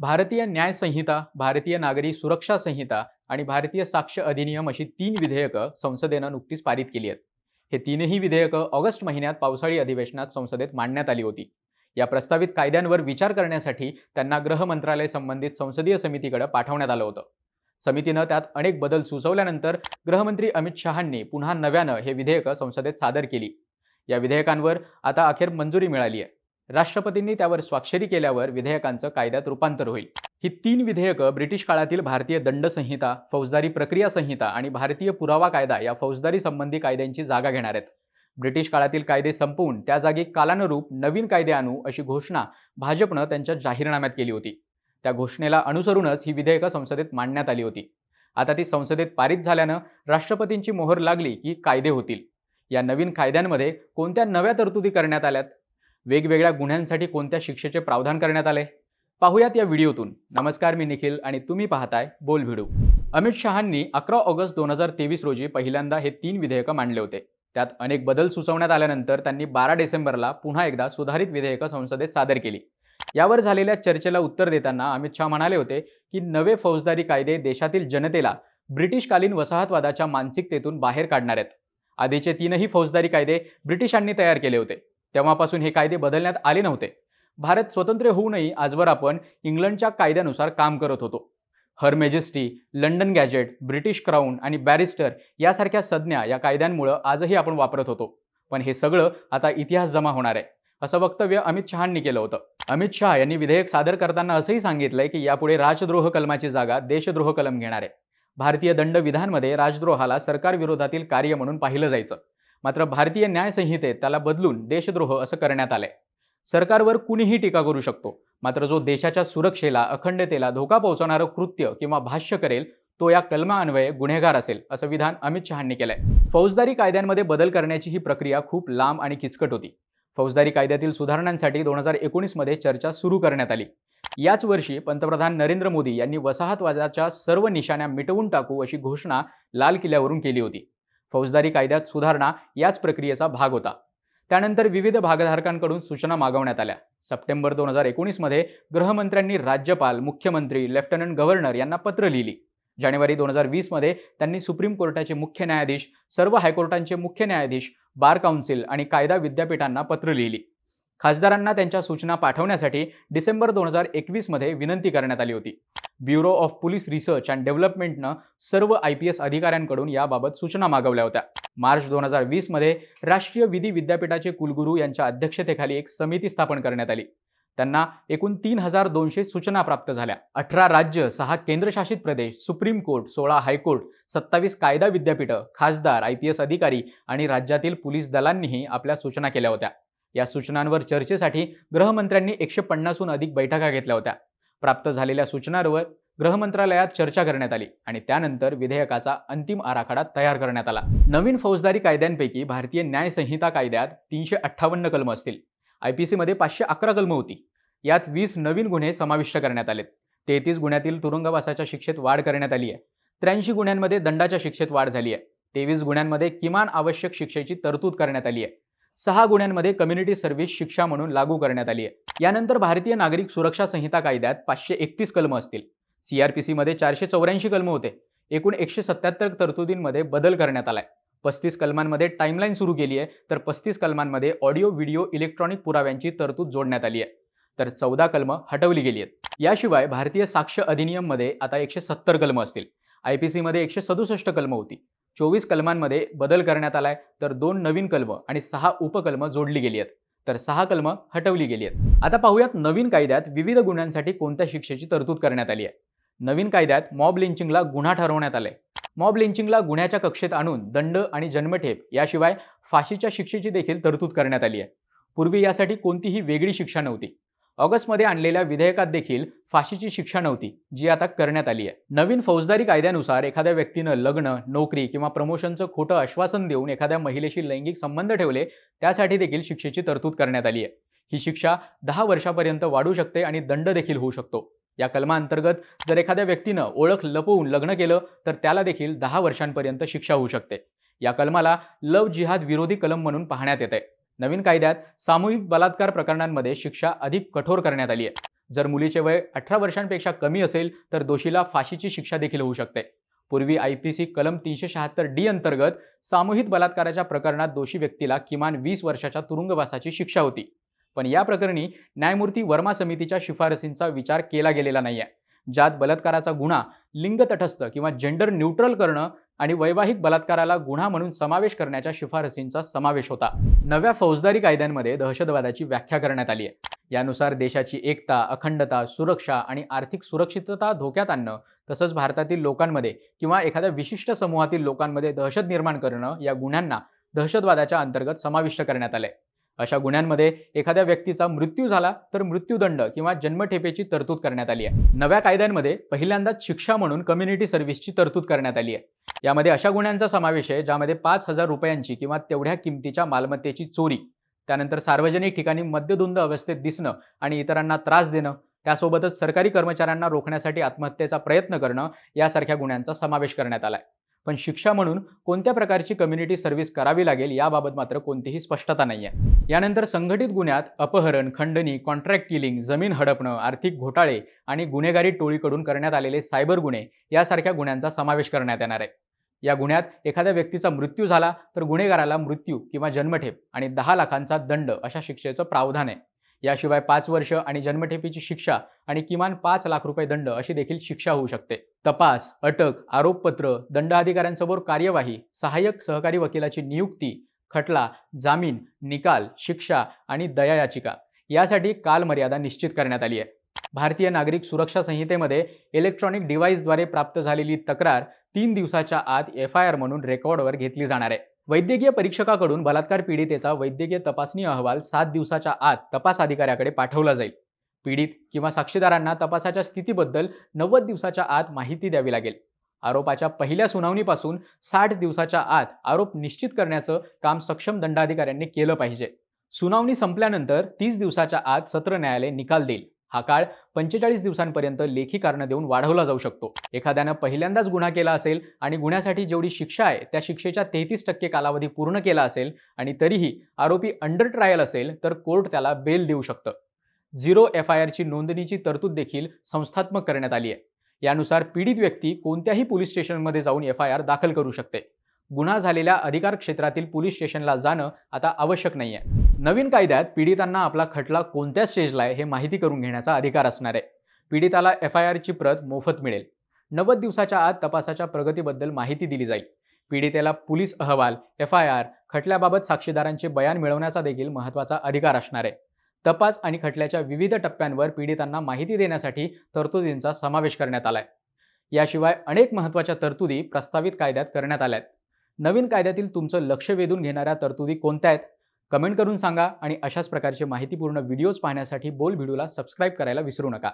भारतीय न्याय संहिता भारतीय नागरी सुरक्षा संहिता आणि भारतीय साक्ष अधिनियम अशी तीन विधेयकं संसदेनं नुकतीच पारित केली आहेत. हे तीनही विधेयकं ऑगस्ट महिन्यात पावसाळी अधिवेशनात संसदेत मांडण्यात आली होती. या प्रस्तावित कायद्यांवर विचार करण्यासाठी त्यांना गृह मंत्रालय संबंधित संसदीय समितीकडे पाठवण्यात आलं होतं. समितीनं त्यात अनेक बदल सुचवल्यानंतर गृहमंत्री अमित शहांनी पुन्हा नव्यानं हे विधेयकं संसदेत सादर केली. या विधेयकांवर आता अखेर मंजुरी मिळाली आहे. राष्ट्रपतींनी त्यावर स्वाक्षरी केल्यावर विधेयकांचं कायद्यात रूपांतर होईल. ही तीन विधेयकं ब्रिटिश काळातील भारतीय दंड संहिता फौजदारी प्रक्रिया संहिता आणि भारतीय पुरावा कायदा या फौजदारी संबंधी कायद्यांची जागा घेणार आहेत. ब्रिटिश काळातील कायदे संपवून त्या जागी कालानुरूप नवीन कायदे आणू अशी घोषणा भाजपनं त्यांच्या जाहीरनाम्यात केली होती. त्या घोषणेला अनुसरूनच ही विधेयकं संसदेत मांडण्यात आली होती. आता ती संसदेत पारित झाल्यानं राष्ट्रपतींची मोहर लागली की कायदे होतील. या नवीन कायद्यांमध्ये कोणत्या नव्या तरतुदी करण्यात आल्यात? वेगवेगळ्या गुन्ह्यांसाठी कोणत्या शिक्षेचे प्रावधान करण्यात आले? पाहूयात या व्हिडिओतून. नमस्कार मी निखिल आणि तुम्ही पाहताय बोल भिडू अमित शहांनी अकरा ऑगस्ट दोन हजार तेवीस रोजी पहिल्यांदा हे तीन विधेयकं मांडले होते. त्यात अनेक बदल सुचवण्यात आल्यानंतर त्यांनी बारा डिसेंबरला पुन्हा एकदा सुधारित विधेयकं संसदेत सादर केली. यावर झालेल्या चर्चेला उत्तर देताना अमित शहा म्हणाले होते की नवे फौजदारी कायदे देशातील जनतेला ब्रिटिशकालीन वसाहतवादाच्या मानसिकतेतून बाहेर काढणार आहेत. आधीचे तीनही फौजदारी कायदे ब्रिटिशांनी तयार केले होते. तेव्हापासून हे कायदे बदलण्यात आले नव्हते. भारत स्वतंत्र होऊनही आजवर आपण इंग्लंडच्या कायद्यानुसार काम करत होतो. Her Majesty London Gazette British Crown आणि बॅरिस्टर यासारख्या संज्ञा या कायद्यांमुळं आजही आपण वापरत होतो. पण हे सगळं आता इतिहास जमा होणार आहे. असं वक्तव्य अमित शहांनी केलं होतं. अमित शहा यांनी विधेयक सादर करताना असंही सांगितलंय की यापुढे राजद्रोह कलमाची जागा देशद्रोह कलम घेणार आहे. भारतीय दंड विधानमध्ये राजद्रोहाला सरकार विरोधातील कार्य म्हणून पाहिलं जायचं. मात्र भारतीय न्यायसंहितेत त्याला बदलून देशद्रोह असं करण्यात आलंय. सरकारवर कुणीही टीका करू शकतो मात्र जो देशाच्या सुरक्षेला अखंडतेला धोका पोहोचवणारं कृत्य किंवा भाष्य करेल तो या कलमान्वये गुन्हेगार असेल असं विधान अमित शहांनी केलंय. फौजदारी कायद्यांमध्ये बदल करण्याची ही प्रक्रिया खूप लांब आणि किचकट होती. फौजदारी कायद्यातील सुधारणांसाठी दोन हजार एकोणीसमध्ये चर्चा सुरू करण्यात आली. याच वर्षी पंतप्रधान नरेंद्र मोदी यांनी वसाहतवादाच्या सर्व निशाण्या मिटवून टाकू अशी घोषणा लाल किल्ल्यावरून केली होती. फौजदारी कायद्यात सुधारणा याच प्रक्रियेचा भाग होता. त्यानंतर विविध भागधारकांकडून सूचना मागवण्यात आल्या. सप्टेंबर दोन हजार एकोणीसमध्ये गृहमंत्र्यांनी राज्यपाल मुख्यमंत्री लेफ्टनंट गव्हर्नर यांना पत्र लिहिली. जानेवारी दोन हजार वीसमध्ये त्यांनी सुप्रीम कोर्टाचे मुख्य न्यायाधीश सर्व हायकोर्टांचे मुख्य न्यायाधीश बार काउन्सिल आणि कायदा विद्यापीठांना पत्र लिहिली. खासदारांना त्यांच्या सूचना पाठवण्यासाठी डिसेंबर दोन हजार एकवीसमध्ये विनंती करण्यात आली होती. Bureau of police research and डेव्हलपमेंटनं सर्व आय पी एस अधिकाऱ्यांकडून याबाबत सूचना मागवल्या होत्या. मार्च दोन हजार वीसमध्ये राष्ट्रीय विधी विद्यापीठाचे कुलगुरू यांच्या अध्यक्षतेखाली एक समिती स्थापन करण्यात आली. त्यांना एकूण तीन हजार दोनशे सूचना प्राप्त झाल्या. अठरा राज्य सहा केंद्रशासित प्रदेश सुप्रीम कोर्ट सोळा हायकोर्ट सत्तावीस कायदा विद्यापीठं खासदार आय पी एस अधिकारी आणि राज्यातील पोलीस दलांनीही आपल्या सूचना केल्या होत्या. या सूचनांवर चर्चेसाठी गृहमंत्र्यांनी एकशे पन्नासहून अधिक बैठका घेतल्या होत्या. प्राप्त झालेल्या सूचनांवर गृहमंत्रालयात चर्चा करण्यात आली आणि त्यानंतर विधेयकाचा अंतिम आराखडा तयार करण्यात आला. नवीन फौजदारी कायद्यांपैकी भारतीय न्याय संहिता कायद्यात तीनशे अठ्ठावन्न कलम असतील. आय पी सीमध्ये पाचशे अकरा कलमं होती. यात वीस नवीन गुन्हे समाविष्ट करण्यात आलेत. तेहतीस गुन्ह्यातील तुरुंगवासाच्या शिक्षेत वाढ करण्यात आली आहे. त्र्याऐंशी गुन्ह्यांमध्ये दंडाच्या शिक्षेत वाढ झाली आहे. तेवीस गुन्ह्यांमध्ये किमान आवश्यक शिक्षेची तरतूद करण्यात आली आहे. सहा गुन्ह्यांमध्ये कम्युनिटी सर्व्हिस शिक्षा म्हणून लागू करण्यात आली आहे. यानंतर भारतीय नागरिक सुरक्षा संहिता कायद्यात पाचशे एकतीस कलमं असतील. सीआरपीसीमध्ये चारशे चौऱ्याऐंशी कलमं होते. एकूण एकशे सत्याहत्तर तरतुदींमध्ये बदल करण्यात आलाय. पस्तीस कलमांमध्ये टाईमलाईन सुरू केली आहे तर पस्तीस कलमांमध्ये ऑडिओ व्हिडिओ इलेक्ट्रॉनिक पुराव्यांची तरतूद जोडण्यात आली आहे. तर चौदा कलमं हटवली गेली आहेत. याशिवाय भारतीय साक्ष अधिनियममध्ये आता एकशे सत्तर कलमं असतील. आय पी सीमध्ये एकशे सदुसष्ट कलमं होती. चोवीस कलमांमध्ये बदल करण्यात आलाय तर दोन नवीन कलमं आणि सहा उपकलमं जोडली गेली आहेत. तर सहा कलमं हटवली गेली आहेत. आता पाहूयात नवीन कायद्यात विविध गुन्ह्यांसाठी कोणत्या शिक्षेची तरतूद करण्यात आली आहे. नवीन कायद्यात मॉब लिंचिंगला गुन्हा ठरवण्यात आलाय. मॉब लिंचिंगला गुन्ह्याच्या कक्षेत आणून दंड आणि जन्मठेप याशिवाय फाशीच्या शिक्षेची देखील तरतूद करण्यात आली आहे. पूर्वी यासाठी कोणतीही वेगळी शिक्षा नव्हती. ऑगस्टमध्ये आणलेल्या विधेयकात देखील फाशीची शिक्षा नव्हती जी आता करण्यात आली आहे. नवीन फौजदारी कायद्यानुसार एखाद्या व्यक्तीनं लग्न नोकरी किंवा प्रमोशनचं खोटं आश्वासन देऊन एखाद्या महिलेशी लैंगिक संबंध ठेवले त्यासाठी देखील शिक्षेची तरतूद करण्यात आली आहे. ही शिक्षा दहा वर्षापर्यंत वाढू शकते आणि दंड देखील होऊ शकतो. या कलमाअंतर्गत जर एखाद्या व्यक्तीनं ओळख लपवून लग्न केलं तर त्याला देखील दहा वर्षांपर्यंत शिक्षा होऊ शकते. या कलमाला लव जिहाद विरोधी कलम म्हणून पाहण्यात येते नवीन कायद्यात सामूहिक बलात्कार प्रकरणांमध्ये शिक्षा अधिक कठोर करण्यात आली आहे. जर मुलीचे वय अठरा वर्षांपेक्षा कमी असेल तर दोषीला फाशीची शिक्षा देखील होऊ शकते. पूर्वी आय पी सी कलम तीनशे शहात्तर डी अंतर्गत सामूहिक बलात्काराच्या प्रकरणात दोषी व्यक्तीला किमान वीस वर्षाच्या तुरुंगवासाची शिक्षा होती. पण या प्रकरणी न्यायमूर्ती वर्मा समितीच्या शिफारसींचा विचार केला गेलेला नाहीये. ज्यात बलात्काराचा गुन्हा लिंग तटस्थ किंवा जेंडर न्यूट्रल करणं आणि वैवाहिक बलात्काराला गुन्हा म्हणून समावेश करण्याच्या शिफारसींचा समावेश होता. नव्या फौजदारी कायद्यांमध्ये दहशतवादाची व्याख्या करण्यात आली आहे. यानुसार देशाची एकता अखंडता सुरक्षा आणि आर्थिक सुरक्षितता धोक्यात आणणं तसंच भारतातील लोकांमध्ये किंवा एखाद्या विशिष्ट समूहातील लोकांमध्ये दहशत निर्माण करणं या गुन्ह्यांना दहशतवादाच्या अंतर्गत समाविष्ट करण्यात आले अशा गुन्ह्यांमध्ये एखाद्या व्यक्तीचा मृत्यू झाला तर मृत्यूदंड किंवा जन्मठेपेची तरतूद करण्यात आली आहे. नव्या कायद्यांमध्ये पहिल्यांदाच शिक्षा म्हणून कम्युनिटी सर्व्हिसची तरतूद करण्यात आली आहे. यामध्ये अशा गुन्ह्यांचा समावेश आहे ज्यामध्ये पाच हजार रुपयांची किंवा तेवढ्या किमतीच्या मालमत्तेची चोरी त्यानंतर सार्वजनिक ठिकाणी मद्यधुंद अवस्थेत दिसणं आणि इतरांना त्रास देणं त्यासोबतच सरकारी कर्मचाऱ्यांना रोखण्यासाठी आत्महत्येचा प्रयत्न करणं यासारख्या गुन्ह्यांचा समावेश करण्यात आला आहे. पण शिक्षा म्हणून कोणत्या प्रकारची कम्युनिटी सर्व्हिस करावी लागेल याबाबत मात्र कोणतीही स्पष्टता नाही आहे यानंतर संघटित गुन्ह्यात अपहरण खंडणी कॉन्ट्रॅक्ट किलिंग जमीन हडपणं आर्थिक घोटाळे आणि गुन्हेगारी टोळीकडून करण्यात आलेले सायबर गुन्हे यासारख्या गुन्ह्यांचा समावेश करण्यात येणार आहे. या गुन्ह्यात एखाद्या व्यक्तीचा मृत्यू झाला तर गुन्हेगाराला मृत्यू किंवा जन्मठेप आणि दहा लाखांचा दंड अशा शिक्षेचं प्रावधान आहे. याशिवाय पाच वर्ष आणि जन्मठेपीची शिक्षा आणि किमान पाच लाख रुपये दंड अशी देखील शिक्षा होऊ शकते. तपास अटक आरोपपत्र दंड अधिकाऱ्यांसमोर कार्यवाही सहाय्यक सहकारी वकिलाची नियुक्ती खटला जामीन निकाल शिक्षा आणि दया याचिका यासाठी कालमर्यादा निश्चित करण्यात आली आहे. भारतीय नागरिक सुरक्षा संहितेमध्ये इलेक्ट्रॉनिक डिव्हाइसद्वारे प्राप्त झालेली तक्रार तीन दिवसाच्या आत एफ आय आर म्हणून रेकॉर्डवर घेतली जाणार आहे. वैद्यकीय परीक्षकाकडून बलात्कार पीडितेचा वैद्यकीय तपासणी अहवाल सात दिवसाच्या आत तपास अधिकाऱ्याकडे पाठवला जाईल. पीडित किंवा साक्षीदारांना तपासाच्या स्थितीबद्दल नव्वद दिवसाच्या आत माहिती द्यावी लागेल. आरोपाच्या पहिल्या सुनावणीपासून साठ दिवसाच्या आत आरोप निश्चित करण्याचं काम सक्षम दंडाधिकाऱ्यांनी केलं पाहिजे. सुनावणी संपल्यानंतर तीस दिवसाच्या आत सत्र न्यायालय निकाल देईल. हा काळ पंचेचाळीस दिवसांपर्यंत लेखी कारण देऊन वाढवला जाऊ शकतो. एखाद्यानं पहिल्यांदाच गुन्हा केला असेल आणि गुन्ह्यासाठी जेवढी शिक्षा आहे त्या शिक्षेच्या तेहतीस टक्के कालावधी पूर्ण केला असेल आणि तरीही आरोपी अंडर ट्रायल असेल तर कोर्ट त्याला बेल देऊ शकतं. झिरो एफ आय आरची नोंदणीची तरतूद देखील संस्थात्मक करण्यात आली आहे. यानुसार पीडित व्यक्ती कोणत्याही पोलीस स्टेशनमध्ये जाऊन एफ आय आर दाखल करू शकते. गुन्हा झालेल्या अधिकार क्षेत्रातील पोलीस स्टेशनला जाणं आता आवश्यक नाही आहे नवीन कायद्यात पीडितांना आपला खटला कोणत्या स्टेजला आहे हे माहिती करून घेण्याचा अधिकार असणार आहे. पीडिताला एफ आय आरची प्रत मोफत मिळेल. नव्वद दिवसाच्या आत तपासाच्या प्रगतीबद्दल माहिती दिली जाईल. पीडितेला पोलीस अहवाल एफ आय आर खटल्याबाबत साक्षीदारांचे बयान मिळवण्याचा देखील महत्त्वाचा अधिकार असणार आहे. तपास आणि खटल्याच्या विविध टप्प्यांवर पीडितांना माहिती देण्यासाठी तरतुदींचा समावेश करण्यात आला आहे याशिवाय अनेक महत्त्वाच्या तरतुदी प्रस्तावित कायद्यात करण्यात आल्या आहेत नवीन कायद्यातील तुमचं लक्ष वेधून घेणाऱ्या तरतुदी कोणत्या आहेत? कमेंट करून सांगा आणि अशाच प्रकारचे माहितीपूर्ण व्हिडिओज पाहण्यासाठी बोल व्हिडिओला सबस्क्राईब करायला विसरू नका.